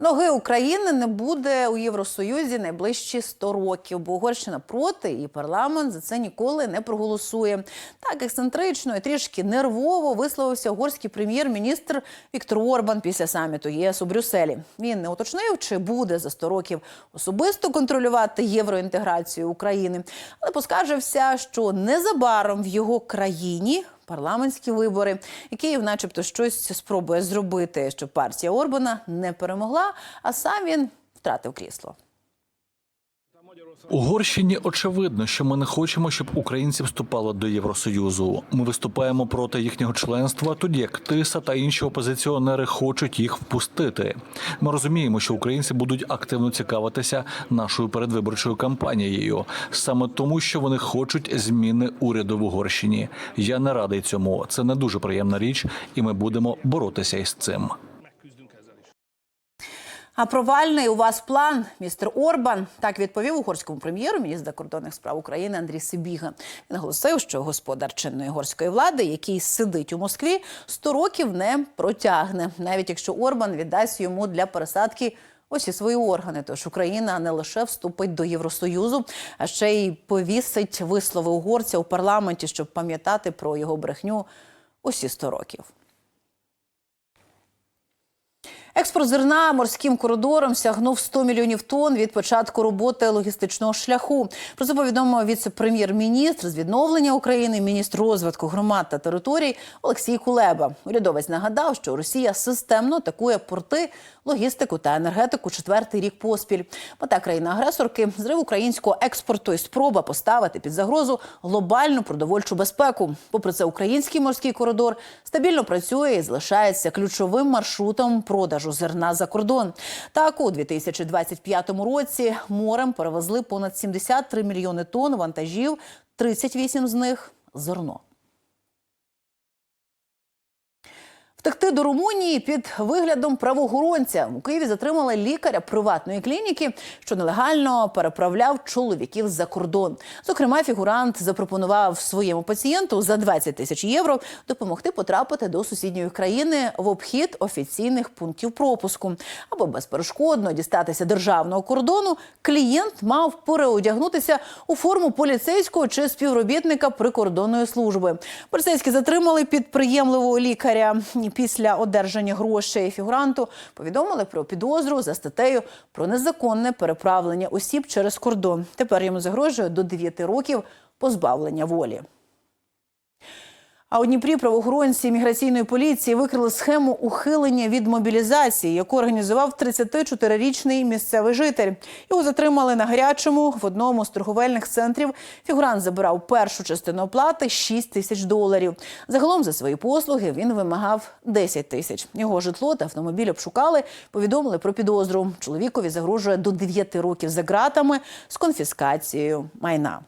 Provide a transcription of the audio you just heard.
Ноги України не буде у Євросоюзі найближчі 100 років, бо Угорщина проти, і парламент за це ніколи не проголосує. Так ексцентрично і трішки нервово висловився угорський прем'єр-міністр Віктор Орбан після саміту ЄС у Брюсселі. Він не уточнив, чи буде за 100 років особисто контролювати євроінтеграцію України, але поскаржився, що незабаром в його країні парламентські вибори, і Київ, начебто, щось спробує зробити, щоб партія Орбана не перемогла, а сам він втратив крісло. Угорщині очевидно, що ми не хочемо, щоб українці вступали до Євросоюзу. Ми виступаємо проти їхнього членства, тоді як Тиса та інші опозиціонери хочуть їх впустити. Ми розуміємо, що українці будуть активно цікавитися нашою передвиборчою кампанією, саме тому, що вони хочуть зміни уряду в Угорщині. Я не радий цьому. Це не дуже приємна річ, і ми будемо боротися із цим. А провальний у вас план, містер Орбан, так відповів угорському прем'єру, міністр закордонних справ України Андрій Сибіга. Він наголосив, що господар чинної угорської влади, який сидить у Москві, 100 років не протягне, навіть якщо Орбан віддасть йому для пересадки. Усі свої органи, тож Україна не лише вступить до Євросоюзу, а ще й повісить вислови угорця у парламенті, щоб пам'ятати про його брехню усі 100 років. Експорт зерна морським коридором сягнув 100 мільйонів тонн від початку роботи логістичного шляху. Про це повідомив віце-прем'єр-міністр з відновлення України, міністр розвитку громад та територій Олексій Кулеба. Урядовець нагадав, що Росія системно атакує порти, логістику та енергетику четвертий рік поспіль. Мета країни-агресорки зрив українського експорту і спроба поставити під загрозу глобальну продовольчу безпеку. Попри це, український морський коридор стабільно працює і залишається ключовим маршрутом продажу зерна за кордон. Так, у 2025 році морем перевезли понад 73 мільйони тонн вантажів, 38 з них зерно. Втекти до Румунії під виглядом правоохоронця у Києві затримали лікаря приватної клініки, що нелегально переправляв чоловіків за кордон. Зокрема, фігурант запропонував своєму пацієнту за 20 тисяч євро допомогти потрапити до сусідньої країни в обхід офіційних пунктів пропуску. Аби безперешкодно дістатися державного кордону, клієнт мав переодягнутися у форму поліцейського чи співробітника прикордонної служби. Поліцейські затримали підприємливого лікаря. Після одержання грошей фігуранту повідомили про підозру за статтею про незаконне переправлення осіб через кордон. Тепер йому загрожує до 9 років позбавлення волі. А у Дніпрі правоохоронці міграційної поліції викрили схему ухилення від мобілізації, яку організував 34-річний місцевий житель. Його затримали на гарячому в одному з торговельних центрів. Фігурант забирав першу частину оплати 6 тисяч доларів. Загалом за свої послуги він вимагав 10 тисяч. Його житло та автомобіль обшукали, повідомили про підозру. Чоловікові загрожує до 9 років за ґратами з конфіскацією майна.